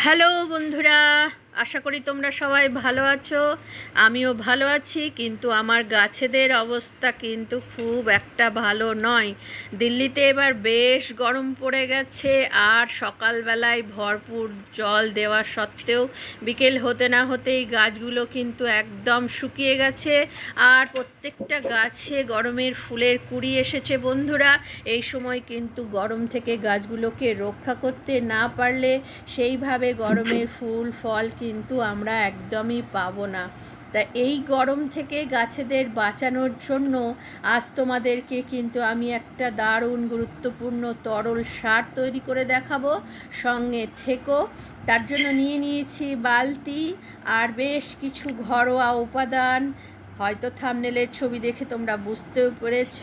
Hello বন্ধুরা আশা করি তোমরা সবাই ভালো আছো। আমিও ভালো আছি, কিন্তু আমার গাছেদের অবস্থা কিন্তু খুব একটা ভালো নয়। দিল্লিতে এবার বেশ গরম পড়ে গেছে, আর সকালবেলায় ভরপুর জল দেওয়া সত্ত্বেও বিকেল হতে না হতেই গাছগুলো কিন্তু একদম শুকিয়ে গেছে। আর প্রত্যেকটা গাছে গরমের ফুলের কুড়ি এসেছে বন্ধুরা। এই সময় কিন্তু গরম থেকে গাছগুলোকে রক্ষা করতে না পারলে সেইভাবে গরমের ফুল, ফল কিন্তু আমরা একদমই পাবো না। তা এই গরম থেকে গাছেদের বাঁচানোর জন্য আজ তোমাদেরকে কিন্তু আমি একটা দারুণ গুরুত্বপূর্ণ তরল সার তৈরি করে দেখাবো। সঙ্গে থেকো। তার জন্য নিয়ে নিয়েছি বালতি আর বেশ কিছু ঘরোয়া উপাদান। হয়তো থামনেলের ছবি দেখে তোমরা বুঝতেও পেরেছ।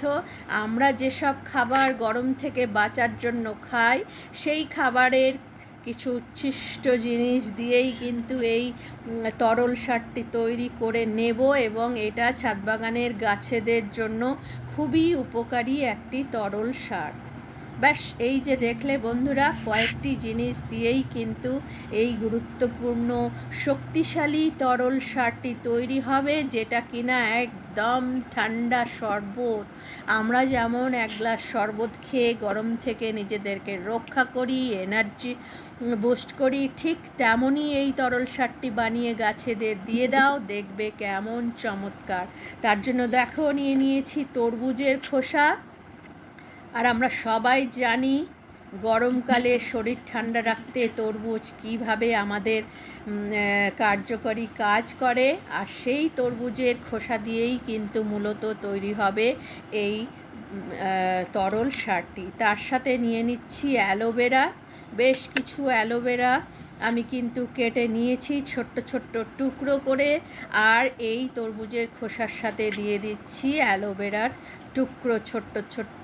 আমরা যেসব খাবার গরম থেকে বাঁচার জন্য খাই, সেই খাবারের কিছু উচ্ছিষ্ট জিনিস দিয়েই কিন্তু এই তরল সারটি তৈরি করে নেব এবং এটা ছাদ বাগানের গাছেদের জন্য খুবই উপকারী একটি তরল সার। ব্যাস, এই যে দেখলে বন্ধুরা, কয়েকটি জিনিস দিয়েই কিন্তু এই গুরুত্বপূর্ণ শক্তিশালী তরল সারটি তৈরি হবে, যেটা কিনা একদম ঠান্ডা শরবত। আমরা যেমন এক গ্লাস শরবত খেয়ে গরম থেকে নিজেদেরকে রক্ষা করি এনার্জি বুস্ট করি, ঠিক তেমনই এই তরল সারটি বানিয়ে গাছেদের দিয়ে দাও, দেখবে কেমন চমৎকার। তার জন্য দেখো, নিয়ে নিয়েছি তরমুজের খোসা। আর আমরা সবাই জানি গরমকালে শরীর ঠান্ডা রাখতে তরমুজ কীভাবে আমাদের কার্যকরী কাজ করে, আর সেই তরমুজের খোসা দিয়েই কিন্তু মূলত তৈরি হবে এই তরল সারটি। তার সাথে নিয়ে নিচ্ছি অ্যালোভেরা, বেশ কিছু অ্যালোভেরা আমি কিন্তু কেটে নিয়েছি ছোট্ট ছোট্ট টুকরো করে, আর এই তরমুজের খোসার সাথে দিয়ে দিচ্ছি অ্যালোভেরার টুকরো ছোট্ট ছোট্ট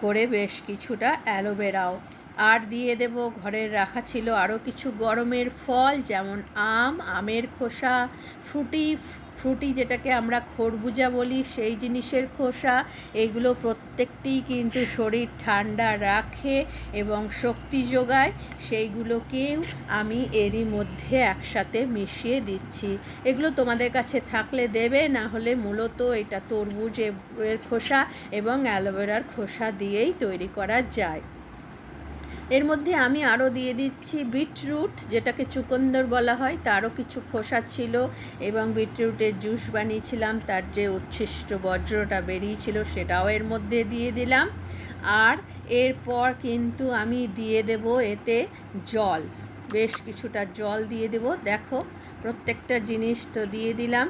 করে বেশ কিছুটা অ্যালোভেরাও। আর দিয়ে দেব, ঘরের রাখা ছিল আরও কিছু গরমের ফল, যেমন আম, আমের খোসা, ফ্রুটি ফ্রুটি যেটাকে আমরা খরবুজা বলি, সেই জিনিসের খোসা, এগুলো প্রত্যেকটি কিন্তু শরীর ঠান্ডা রাখে এবং শক্তি যোগায়। সেইগুলোকেও আমি এরই মধ্যে একসাথে মিশিয়ে দিচ্ছি। এগুলো তোমাদের কাছে থাকলে দেবে, না হলে মূলত এটা তরমুজ এর খোসা এবং অ্যালোভেরার খোসা দিয়েই তৈরি করা যায়। এর মধ্যে আমি আরও দিয়ে দিচ্ছি বিটরুট, যেটাকে চুকন্দর বলা হয়। তারও কিছু খোসা ছিল এবং বিটরুটের জুস বানিয়েছিলাম, তার যে উচ্ছিষ্ট বজ্রটা বেরিয়েছিল সেটাও এর মধ্যে দিয়ে দিলাম। আর এরপর কিন্তু আমি দিয়ে দেব এতে জল, বেশ কিছুটা জল দিয়ে দেব। দেখো, প্রত্যেকটা জিনিস তো দিয়ে দিলাম।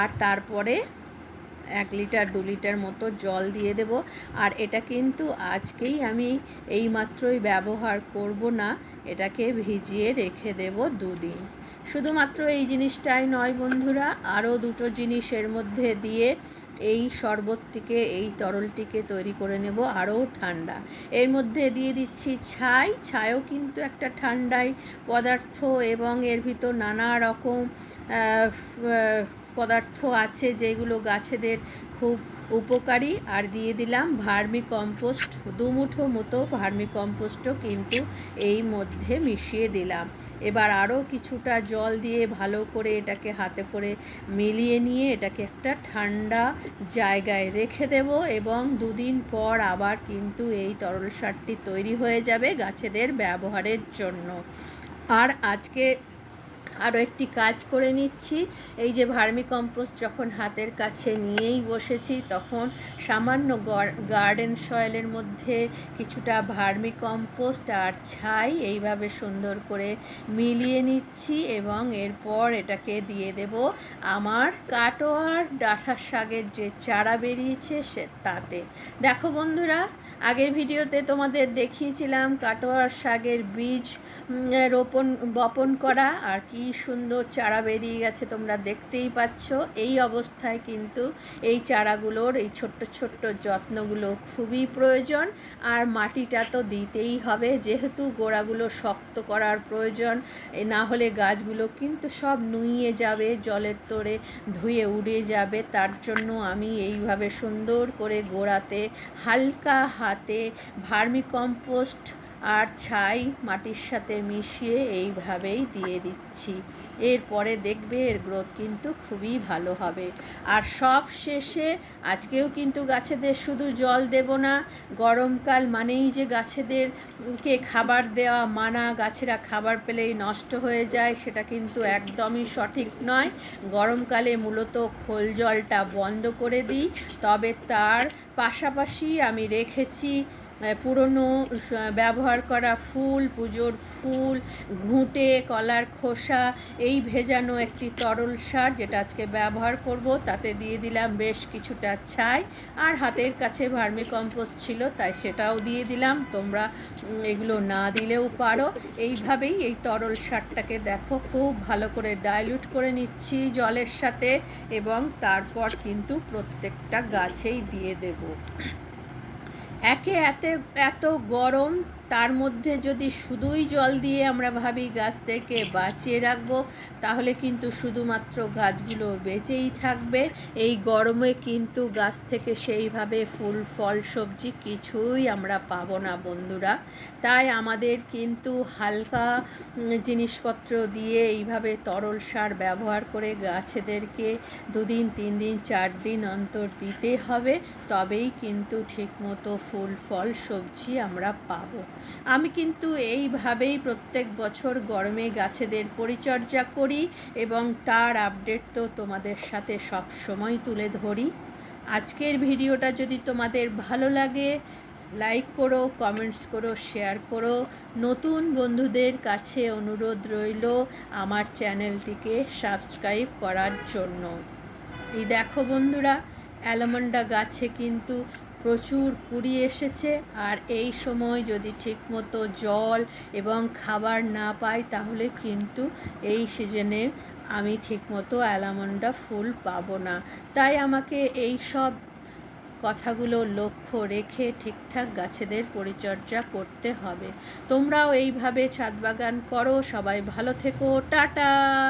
আর তারপরে এক লিটার, দু লিটার মতো জল দিয়ে দেব। আর এটা কিন্তু আজকেই আমি এইমাত্রই ব্যবহার করব না, এটাকে ভিজিয়ে রেখে দেব দুদিন। শুধুমাত্র এই জিনিসটাই নয় বন্ধুরা, আরও দুটো জিনিস এর মধ্যে দিয়ে এই শরবতটিকে, এই তরলটিকে তৈরি করে নেব আরও ঠান্ডা। এর মধ্যে দিয়ে দিচ্ছি ছাই। ছাইও কিন্তু একটা ঠান্ডাই পদার্থ এবং এর ভিতর নানা রকম পদার্থ আছে যেগুলো গাছেদের খুব উপকারী। আর দিয়ে দিলাম ভার্মি কম্পোস্ট দুমুঠো মতো ভার্মি কম্পোস্টও কিন্তু এই মধ্যে মিশিয়ে দিলাম। এবার আরও কিছুটা জল দিয়ে ভালো করে এটাকে হাতে করে মিলিয়ে নিয়ে এটাকে একটা ঠান্ডা জায়গায় রেখে দেব এবং দুদিন পর আবার কিন্তু এই তরল সারটি তৈরি হয়ে যাবে গাছেদের ব্যবহারের জন্য। আর আজকে আরও একটি কাজ করে নিচ্ছি। এই যে ভার্মি কম্পোস্ট যখন হাতের কাছে নিয়েই বসেছি, তখন সামান্য গার্ডেন সয়েলের মধ্যে কিছুটা ভার্মি কম্পোস্ট আর ছাই এইভাবে সুন্দর করে মিলিয়ে নিচ্ছি এবং এরপর এটাকে দিয়ে দেব আমার কাটোয়ার ডাঁটা শাকের যে চারা বেরিয়েছে সে তাতে। দেখো বন্ধুরা, আগের ভিডিওতে তোমাদের দেখিয়েছিলাম কাটোয়ার শাকের বীজ রোপণ, বপন করা আর কি সুন্দর চারা বেরিয়ে গেছে, তোমরা দেখতেই পাচ্ছ। এই অবস্থায় কিন্তু এই চারাগুলোর এই ছোট্ট ছোট্ট যত্নগুলো খুবই প্রয়োজন। আর মাটিটা তো দিতেই হবে, যেহেতু গোড়াগুলো শক্ত করার প্রয়োজন না হলে গাছগুলো কিন্তু সব নুইয়ে যাবে, জলের তোরে ধুয়ে উড়ে যাবে। তার জন্য আমি এইভাবে সুন্দর করে গোড়াতে হালকা হাতে ভার্মি কম্পোস্ট আর ছাই মাটির সাথে মিশিয়ে এইভাবেই দিয়ে দিচ্ছি। এরপরে দেখবে এর গ্রোথ কিন্তু খুবই ভালো হবে। আর সব শেষে আজকেও কিন্তু গাছেদের শুধু জল দেব না, গরমকাল মানেই যে গাছেদেরকে খাবার দেওয়া মানা, গাছেরা খাবার পেলেই নষ্ট হয়ে যায়, সেটা কিন্তু একদমই সঠিক নয়। গরমকালে মূলত খোল জলটা বন্ধ করে দিই, তবে তার পাশাপাশি আমি রেখেছি পুরনো ব্যবহার করা ফুল, পুজোর ফুল, ঘুঁটে, কলার খোসা, এই ভেজানো একটি তরল সার যেটা আজকে ব্যবহার করব। তাতে দিয়ে দিলাম বেশ কিছুটা ছাই আর হাতের কাছে ভার্মি কম্পোস্ট ছিল, তাই সেটাও দিয়ে দিলাম। তোমরা এগুলো না দিলেও পারো। এইভাবেই এই তরল সারটাকে দেখো, খুব ভালো করে ডাইলুট করে নিচ্ছি জলের সাথে এবং তারপর কিন্তু প্রত্যেকটা গাছেই দিয়ে দেবো। একে এত এত গরম তার মধ্যে যদি শুধুই জল দিয়ে আমরা ভাবি গাছ থেকে বাঁচিয়ে রাখব, তাহলে কিন্তু শুধুমাত্র গাছগুলো বেঁচেই থাকবে। এই গরমে কিন্তু গাছ থেকে সেইভাবে ফুল, ফল, সবজি কিছুই আমরা পাবো না বন্ধুরা। তাই আমাদের কিন্তু হালকা জিনিসপত্র দিয়ে এইভাবে তরল সার ব্যবহার করে গাছেদেরকে দুদিন, তিন দিন, চার দিন অন্তর দিতে হবে। তবেই কিন্তু ঠিকমতো ফুল, ফল, সবজি আমরা পাবো। আমি কিন্তু এইভাবেই প্রত্যেক বছর গরমে গাছেদের পরিচর্যা করি এবং তার আপডেট তো তোমাদের সাথে সব সময় তুলে ধরি। আজকের ভিডিওটা যদি তোমাদের ভালো লাগে লাইক করো কমেন্টস করো শেয়ার করো। নতুন বন্ধুদের কাছে অনুরোধ রইল আমার চ্যানেলটিকে সাবস্ক্রাইব করার জন্য। এই দেখো বন্ধুরা, অ্যালমন্ডা গাছে কিন্তু প্রচুর কুড়ি এসেছে আর এই সময় যদি ঠিকমতো জল এবং খাবার না পাই তাহলে কিন্তু এই সিজনে আমি ঠিকমতো অ্যালামন্ডা ফুল পাবো না। তাই আমাকে এই সব কথাগুলো লক্ষ্য রেখে ঠিকঠাক গাছেদের পরিচর্যা করতে হবে। তোমরাও এইভাবে ছাদ বাগান করো, সবাই ভালো থেকো, টাটা!